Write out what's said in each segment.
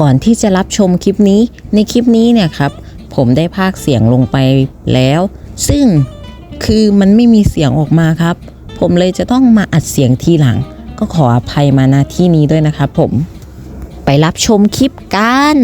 ก่อนที่จะรับชมคลิปนี้ในคลิปนี้เนี่ยครับ ผมได้พากเสียงลงไปแล้ว ซึ่งคือมันไม่มีเสียงออกมาครับ ผมเลยจะต้องมาอัดเสียงทีหลัง ก็ขออภัยมาณที่นี้ด้วยนะครับผมไปรับชมคลิปกัน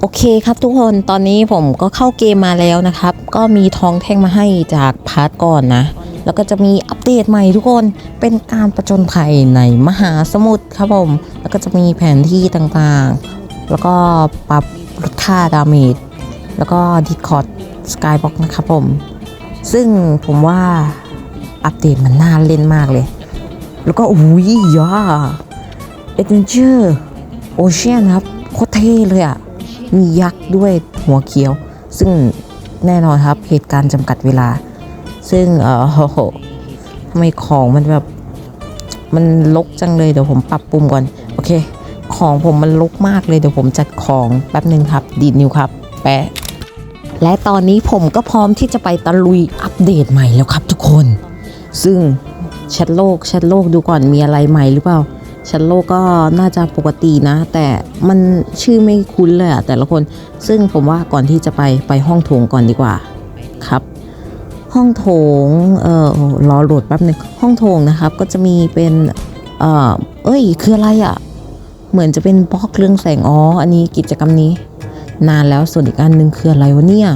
โอเคครับทุกคนตอนนี้ผมก็เข้าเกมมาแล้วนะครับ ก็มีทองแท่งมาให้จากพาร์ทก่อนนะ แล้วก็จะมีอัปเดตใหม่ทุกคนเป็นการประจนภัยในมหาสมุทรครับผม แล้วก็จะมีแผนที่ต่างๆ แล้วก็ปรับลดค่าดาเมจแล้วก็ดิคอร์ดสกายบ็อกนะครับผม ซึ่งผมว่าอัปเดตมันน่าเล่นมากเลย แล้วก็อุ้ยยาเอเดนเจอร์โอเชียนครับโคตรเท่เลยอะ มียักษ์ด้วยหัวเขียว ซึ่งแน่นอนครับเหตุการณ์จำกัดเวลา ซึ่งเออโหทำไมของมันแบบ มันลกจังเลยเดี๋ยวผมปรับปรุงก่อน โอเค ของผมมันลกมากเลยเดี๋ยวผมจัดของแป๊บหนึ่งครับ ดีดนิ้วครับ แปะ และตอนนี้ผมก็พร้อมที่จะไปตะลุยอัปเดตใหม่แล้วครับทุกคน ซึ่งแชทโลกแชทโลกดูก่อนมีอะไรใหม่หรือเปล่าแชทโลกก็น่าจะปกตินะ แต่มันชื่อไม่คุ้นเลยอะแต่ละคน ซึ่งผมว่าก่อนที่จะไปไปห้องโถงก่อนดีกว่าครับ ห้องโถงเอ่อรอโหลดแป๊บหนึงห้องโถงนะครับ ก็จะมีเป็นเอ่อเอ้ย คืออะไรอะเหมือนจะเป็นบล็อกเรื่องแสงอ๋ออันนี้กิจกรรมนี้ นานแล้วส่วนอีกอันหนึ่งคืออะไรวะเนี่ย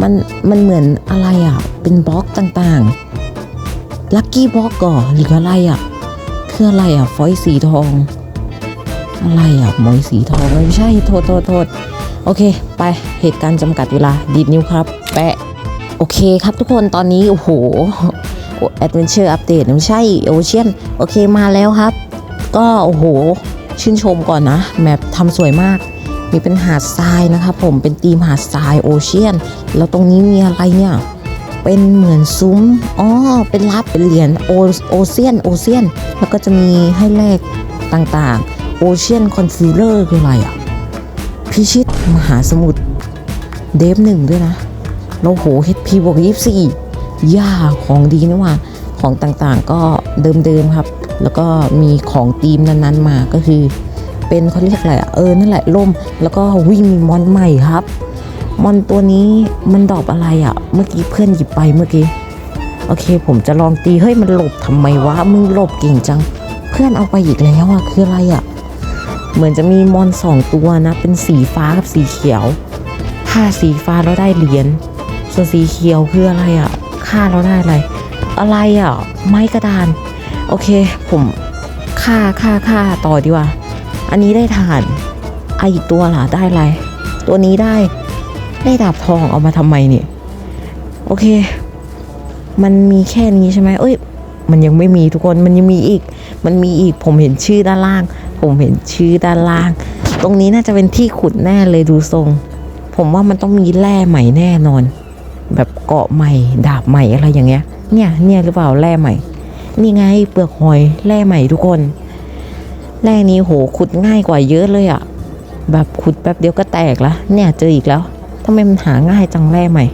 มันมันเหมือนอะไรอะเป็นบล็อกต่างๆลัคกี้บล็อกก่อหรืออะไรอะคืออะไรอะฟอยล์สีทอง อะไรอะหมอยสีทองไม่ใช่โทษโทษโทษโอเค ไปเหตุการณ์จำกัดเวลาดีดนิ้วครับ แปะ เคครับทุกคนตอนนี้โอ้โหแอดเวนเจอร์อัปเดตไม่ใช่โอเชียนโอเคมาแล้วครับ ก็โอ้โห ชื่นชมก่อนนะแมปทำสวยมาก มีเป็นหาดทรายนะครับผมเป็นธีมหาดทรายโอเชียนแล้วตรงนี้มีอะไรเนี่ยเป็นเหมือนซุ้มอ๋อเป็นรับเป็นเหรียญโอโอเซียนโอเซียนแล้วก็จะมีให้แลกต่างๆโอเชียนคอนฟิลเลอร์คืออะไรอะพิชิตมหาสมุทรเดฟหนึ่งด้วยนะ แล้โห HP บวก24ย่าของดีนะว่าของต่างๆก็เดิมๆครับ แล้วก็มีของทีมนั้นๆมาก็คือ เป็นเขาเรียกอะไรอะเออนั่นแหละล่ม แล้วก็วิ่งมีมอนใหม่ครับมอนตัวนี้มันดอปอะไรอะเมื่อกี้เพื่อนหยิบไปเมื่อกี้โอเค ผมจะลองตีเฮ้ยมันหลบทำไมวะมึงหลบเก่งจัง เพื่อนเอาไปอีกแล้วอะคืออะไรอะเหมือนจะมีมอนสองตัวนะ เป็นสีฟ้ากับสีเขียว ถ้าสีฟ้าเราได้เหรียญ ส่วนสีเขียวคืออะไรอะ่ะค่าเราได้อะไร อะไรอะ่ะ ไม้กระดาน โอเค ผมค่าค่าค่าต่อดีกว่า อันนี้ได้ฐานไออีกตัวล่ะได้อะไร ตัวนี้ได้ได้ดาบทองเอามาทำไมเนี่ย โอเค มันมีแค่นี้ใช่ไหมเอ้ย มันยังไม่มีทุกคนมันยังมีอีก มันมีอีกผมเห็นชื่อด้านล่าง ผมเห็นชื่อด้านล่าง ตรงนี้น่าจะเป็นที่ขุดแน่เลยดูทรง ผมว่ามันต้องมีแร่ใหม่แน่นอน แบบเกาะใหม่ ดาบใหม่อะไรอย่างเงี้ย เนี่ยเนี่ยหรือเปล่าแร่ใหม่ นี่ไงเปลือกหอยแร่ใหม่ทุกคน แร่นี้โหขุดง่ายกว่าเยอะเลยอะแบบขุดแป๊บเดียวก็แตกละเนี่ยเจออีกแล้วทำไมมันหาง่ายจังแร่ใหม่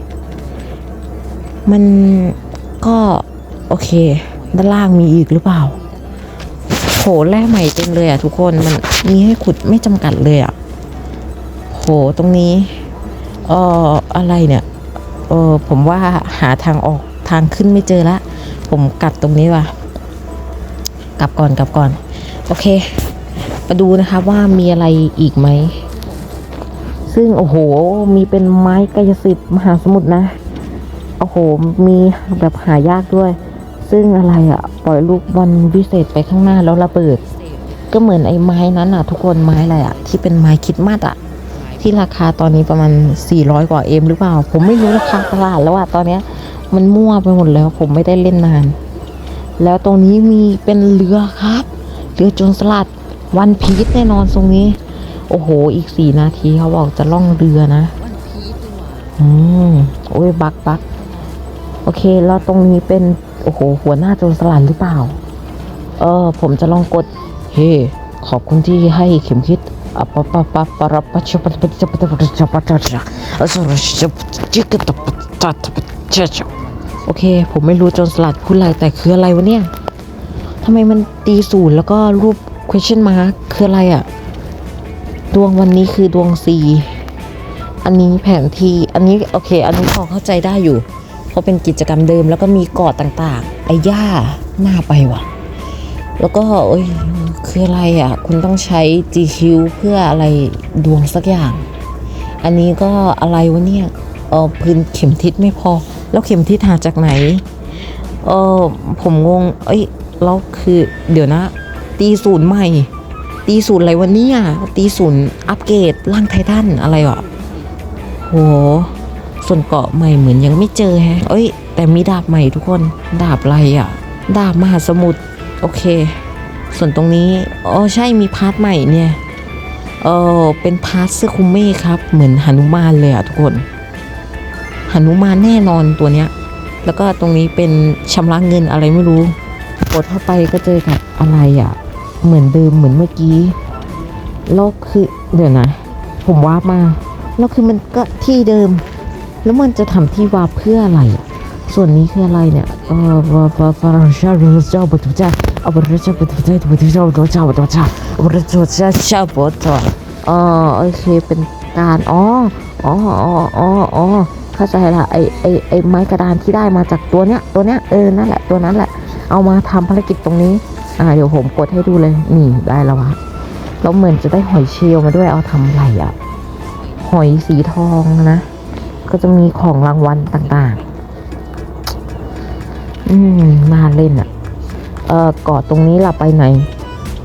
มันก็โอเค ด้านล่างมีอีกหรือเปล่าโหแร่ใหม่เต็มเลยอะทุกคนมันมีให้ขุดไม่จำกัดเลยอะโหตรงนี้เอออะไรเนี่ย เออผมว่าหาทางออกทางขึ้นไม่เจอละ ผมกลับตรงนี้ว่ะ กลับก่อนกลับก่อน โอเค มาดูนะคะว่ามีอะไรอีกไหม ซึ่งโอ้โห มีเป็นไม้กายสิทธิ์มหาสมุทรนะ โอ้โห มีแบบหายากด้วย ซึ่งอะไรอะ่ะ ปล่อยลูกบอลวิเศษไปข้างหน้าแล้วระเบิด ก็เหมือนไอ้ไม้นั้นอะ ทุกคนไม้อะไรอะ ที่เป็นไม้คิดมาดอะ ที่ราคาตอนนี้ประมาณ 400 กว่าเอ็มหรือเปล่า ผมไม่รู้ราคาตลาดแล้วอะตอนเนี้ยมันมั่วไปหมดแล้วผมไม่ได้เล่นนาน แล้วตรงนี้มีเป็นเรือครับเรือโจรสลัดวันพีชแน่นอนตรงนี้ โอ้โห อีกสี่นาทีเขาบอกจะล่องเรือนะอืมโอ้ยบักบักโอเค แล้วตรงนี้เป็นโอ้โห หัวหน้าโจรสลัดหรือเปล่า เออ ผมจะลองกด เฮ้ขอบคุณที่ให้เข็มคิด อะปะปะปะปะระปะชะปะปะชะปะปะปะชะปะชะชะอะสระชะปะจิกะตะปะตะตะปะชะชะโอเค ผมไม่รู้จรสลัดพูดอะไรแต่คืออะไรวะเนี่ยทำไมมันตีศูนย์แล้วก็รูป question mark คืออะไรอะดวงวันนี้คือดวง C อันนี้แผนที่ อันนี้โอเค อันนี้พอเข้าใจได้อยู่ เพราะเป็นกิจกรรมเดิมแล้วก็มีกาะต่างๆ ไอ้ย่าหน้าไปว่ะ แล้วก็เอ้ย คืออะไรอะ คุณต้องใช้ GQ เพื่ออะไรดวงสักอย่าง อันนี้ก็อะไรวะเนี่ยเออพื้นเข็มทิศไม่พอ แล้วเข็มทิศหาจากไหน เออผมงง เอ้ยแล้วคือเดี๋ยวนะ ตีศูนย์ใหม่ ตีศูนย์อะไรวะเนี่ยตีศูนย์อัปเกรดร่างไททันอะไรวะโหส่วนเกาะใหม่เหมือนยังไม่เจอแฮะเอ้ย แต่มีดาบใหม่ทุกคน ดาบอะไรอะ ดาบมหาสมุทรโอเค ส่วนตรงนี้อ๋อใช่มีพาร์ทใหม่เนี่ยเออเป็นพาร์ทเสื้อคุมเมฆครับ เหมือนหนุมานเลยอะทุกคนหนุมานแน่นอนตัวเนี้ย แล้วก็ตรงนี้เป็นชำระเงินอะไรไม่รู้กดเข้าไปก็เจอกับอะไรอะเหมือนเดิมเหมือนเมื่อกี้แล้วคือเดี๋ยวนะ ผมวาร์ปมาแล้วคือมันก็ที่เดิม แล้วมันจะทำที่วาร์ปเพื่ออะไร ส่วนนี้คืออะไรเนี่ยเออวาฟาฟาชาเรเจ้าบุตรเจ้าเอาบุตรเจ้า บุตรเจ้าบุตรเจ้าบุตรเจ้าบุตรเจ้าบุตรเจ้าเจ้าเจ้าบุตรเจ้าอ๋อโอเคเป็นการอ๋ออ๋ออ๋ออ๋ออ๋อเข้าใจละไอไอไอไม้กระดานที่ได้มาจากตัวเนี้ยตัวเนี้ยเออนั่นแหละตัวนั้นแหละ เอามาทำภารกิจตรงนี้อ่าเดี๋ยวผมกดให้ดูเลยนี่ได้แล้ววะแล้วเหมือนจะได้หอยเชลมาด้วยเอาทำอะไรอะหอยสีทองนะ ก็จะมีของรางวัลต่างๆ อืมน่าเล่นอะ เออเกาะตรงนี้ล่ะไปไหน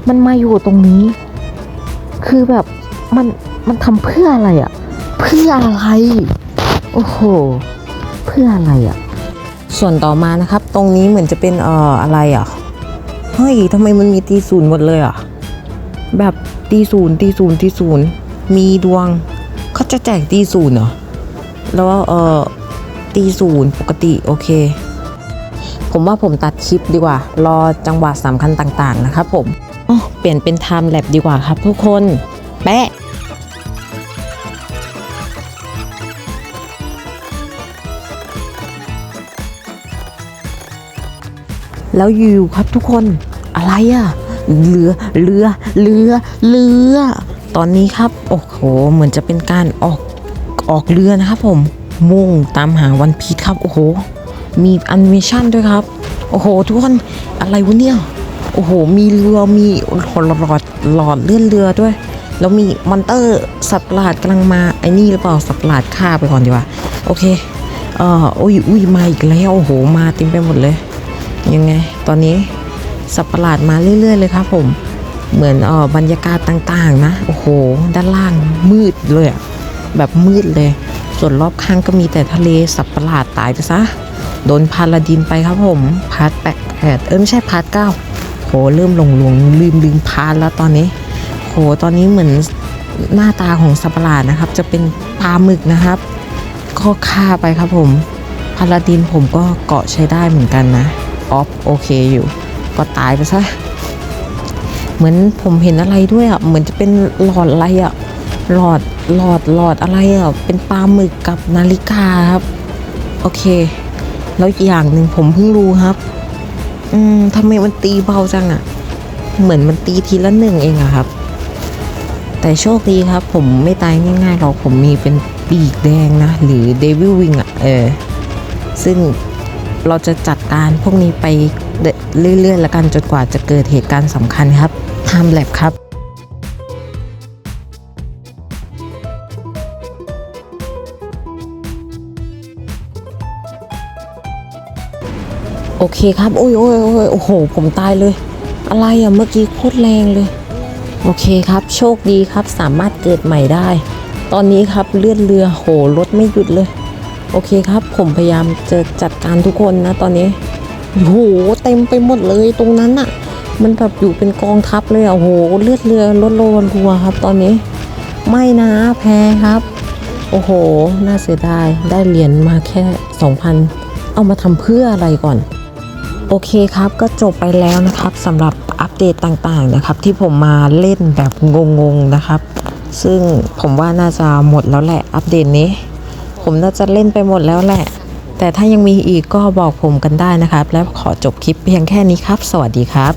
มันมาอยู่ตรงนี้ คือแบบมันมันทำเพื่ออะไรอะ่ะ เพื่ออะไร โอ้โห เพื่ออะไรอะ่ะ ส่วนต่อมานะครับ ตรงนี้เหมือนจะเป็นเอ่ออะไรอะเฮ้ยทำไมมันมีตีศูนย์หมดเลยอะ แบบตีศูนย์ตีศูนย์ตีศูนย์มีดวงเขาจะแจกตีศูนย์เหรอแล้วเออตีศูนย์ปกติโอเค ผมว่าผมตัดคลิปดีกว่า รอจังหวะสำคัญต่างๆนะครับผมอ๋อเปลี่ยนเป็นไทม์แลปดีกว่าครับทุกคนแปะแล้วอยู่ครับทุกคนอะไรอะเรือเรือเรือเรือตอนนี้ครับ โอ้โห เหมือนจะเป็นการออกออกเรือนะครับผมมุ่งตามหาวันพีชครับ โอ้โห มีแอนิเมชันด้วยครับ โอ้โห ทุกคนอะไรวะเนี่ย โอ้โห มีเรือ มีหลอดหลอดหลอดเลื่อนเรือด้วย แล้วมีมอนเตอร์สัตว์ประหลาดกำลังมา ไอ้นี่หรือเปล่า สัตว์ประหลาดฆ่าไปก่อนดีกว่า โอเค เอ่ออุ้ยอุ้ยมาอีกแล้ว โอ้โห มาเต็มไปหมดเลย ยังไง ตอนนี้สัตว์ประหลาดมาเรื่อย ๆ เลยครับผม เหมือนเออบรรยากาศต่างๆ นะ โอ้โห ด้านล่างมืดเลยอะแบบมืดเลย ส่วนรอบข้างก็มีแต่ทะเลสัตว์ประหลาดตายไปซะ โดนพาลาดินไปครับผม พาร์ทแปดแปดเออไม่ใช่พาร์ทเก้าโหเริ่มหลงหลงลืมลืมพาร์ทแล้วตอนนี้โหตอนนี้เหมือนหน้าตาของสัประหลาดนะครับ จะเป็นปลาหมึกนะครับ ก็ฆ่าไปครับผมพาลาดินผมก็เกาะใช้ได้เหมือนกันนะออฟโอเคอยู่ ก็ตายไปซะเหมือนผมเห็นอะไรด้วยอะเหมือนจะเป็นหลอดอะไรอะหลอดหลอดหลอดอะไรอะเป็นปลาหมึกกับนาฬิกาครับ โอเค แล้วอย่างหนึ่งผมเพิ่งรู้ครับ อืมทำไมมันตีเบาจังอะ เหมือนมันตีทีละหนึ่งเองอะครับ แต่โชคดีครับ ผมไม่ตายง่ายๆหรอกผมมีเป็นปีกแดงนะ หรือเดวิลวิงอะเออ ซึ่งเราจะจัดการพวกนี้ไปเรื่อยๆแล้วกันจนกว่าจะเกิดเหตุการณ์สำคัญครับ Time Lab ครับ เคครับโอ้ยโอ้ยโอ้ยโอ้โห ผมตายเลย อะไรอะเมื่อกี้โคตรแรงเลย โอเคครับ โชคดีครับสามารถเกิดใหม่ได้ ตอนนี้ครับเลื่อนเรือโหรถไม่หยุดเลย โอเคครับ ผมพยายามจะจัดการทุกคนนะตอนนี้โหเต็มไปหมดเลยตรงนั้นอะมันแบบอยู่เป็นกองทัพเลยอะโหเลือดเรือลดโลนทัวครับ ตอนนี้ ไม่นะแพ้ครับ โอ้โห น่าเสียดายได้เหรียญมาแค่ 2,000 เอามาทำเพื่ออะไรก่อน โอเคครับก็จบไปแล้วนะครับสำหรับอัปเดตต่างๆนะครับ ที่ผมมาเล่นแบบงงๆนะครับ ซึ่งผมว่าน่าจะหมดแล้วแหละอัปเดตนี้ ผมน่าจะเล่นไปหมดแล้วแหละ แต่ถ้ายังมีอีกก็บอกผมกันได้นะครับ และขอจบคลิปเพียงแค่นี้ครับ สวัสดีครับ